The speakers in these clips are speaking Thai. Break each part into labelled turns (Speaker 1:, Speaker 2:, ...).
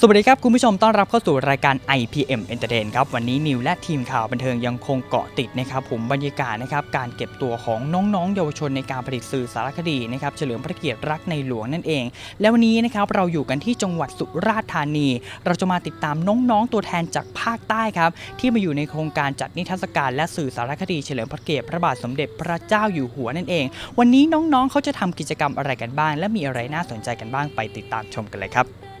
Speaker 1: สวัสดีครับ คุณผู้ชมต้อนรับเข้าสู่รายการ IPM Entertain ครับ วันนี้นิวและทีมข่าวบันเทิงยังคงเกาะติดนะครับผมบรรยากาศนะครับการเก็บตัวของน้องๆ เยาวชนในการผลิตสื่อสารคดีนะครับเฉลิมพระเกียรติรักในหลวงนั่นเอง และวันนี้นะครับเราอยู่กันที่จังหวัดสุราษฎร์ธานี เราจะมาติดตามน้องๆ ตัวแทนจากภาคใต้ครับที่มาอยู่ในโครงการจัดนิทรรศการและสื่อสารคดีเฉลิมพระเกียรติพระบาทสมเด็จพระเจ้าอยู่หัวนั่นเอง วันนี้น้องๆเขาจะทำกิจกรรมอะไรกันบ้าง และมีอะไรน่าสนใจกันบ้างไปติดตามชมกันเลยครับ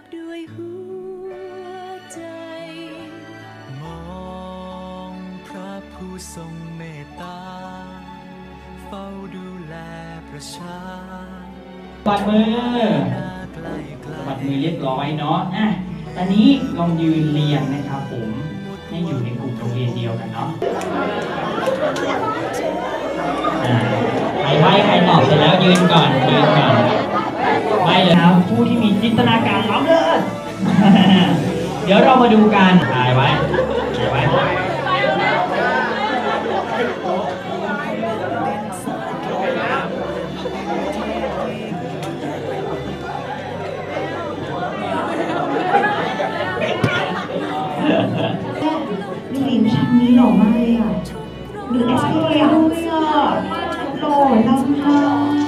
Speaker 2: บด้วยหัวใจ
Speaker 3: มองพระผู้ทรงเมตตา เฝ้าดูแลประชา
Speaker 1: ปัดมือปัดมือเรียบร้อยเนาะอะตอนนี้ลองยืนเรียงนะครับผมให้อยู่ในกลุ่มโรงเรียนเดียวกันเนาะใครไหวใครตอบเสร็จแล้วยืนก่อนยืนก่อนไหว้เลยครับผู้ที่มีจินตนาการล้ำ เดี๋ยวเรามาดูกันถ่ายไว้ถ่ายไว้
Speaker 4: ดูดิผู้นนี้หล่อมากเลยอะดูเอสเลยอะด้วยอะหล่อดำค่ะนี่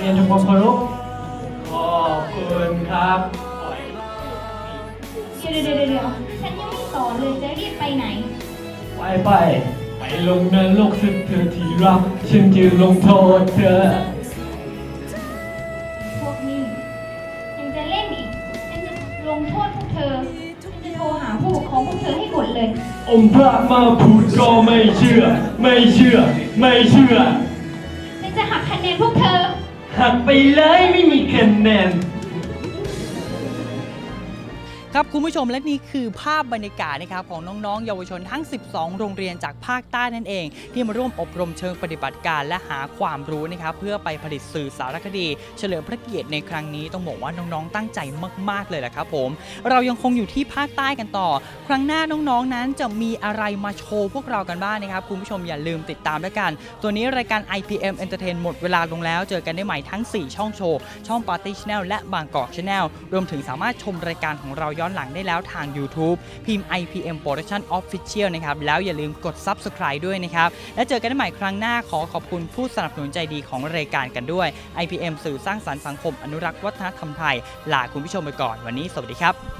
Speaker 1: เรียนทุกคนเคารพขอบคุณครับ
Speaker 4: เดี๋ยวเดี๋ยวเดี๋ยวเดี๋ยวฉันยังไม่สอนเลยจะรีบไปไหน
Speaker 1: ไปไปไปลงนรกสึกเธอที่รักฉันจะลงโทษเธอ
Speaker 4: พวกนี้ยังจะเล่นอีกฉันจะลงโทษพวกเธอฉันจะโทรหาผู้ปกครองพวกเธอให้หมดเลย
Speaker 1: อมพระมาพูดก็ไม่เชื่อ ไม่เชื่อ ไม่เชื่อ
Speaker 4: ฉันจะหักคะแนนพวกเธอ
Speaker 1: หักไปเลยไม่มีคะแนน ครับคุณผู้ชมและนี่คือภาพบรรยากาศนะครับของน้องๆ เยาวชนทั้ง 12 โรงเรียนจากภาคใต้นั่นเอง ที่มาร่วมอบรมเชิงปฏิบัติการและหาความรู้นะครับเพื่อไปผลิตสื่อสารคดี เฉลิมพระเกียรติในครั้งนี้ต้องบอกว่าน้องๆตั้งใจมาก ๆเลยแหละครับผม เรายังคงอยู่ที่ภาคใต้กันต่อ ครั้งหน้าน้องๆนั้นจะมีอะไรมาโชว์พวกเรากันบ้างนะครับคุณผู้ชมอย่าลืมติดตามด้วยกัน ตัวนี้รายการ IPM Entertain หมดเวลาลงแล้ว เจอกันได้ใหม่ทั้ง 4 ช่องโชว์ช่อง Party Channel และบางกอก Channel รวมถึงสามารถชมรายการของเราย้อนหลังได้แล้วทาง YouTube พิมพ์ IPM Production Official นะครับ แล้วอย่าลืมกด Subscribe ด้วยนะครับ และเจอกันได้ใหม่ครั้งหน้าขอขอบคุณผู้สนับสนุนใจดีของรายการกันด้วย IPM สื่อสร้างสรรค์สังคมอนุรักษ์วัฒนธรรมไทย ลาคุณผู้ชมไปก่อนวันนี้สวัสดีครับ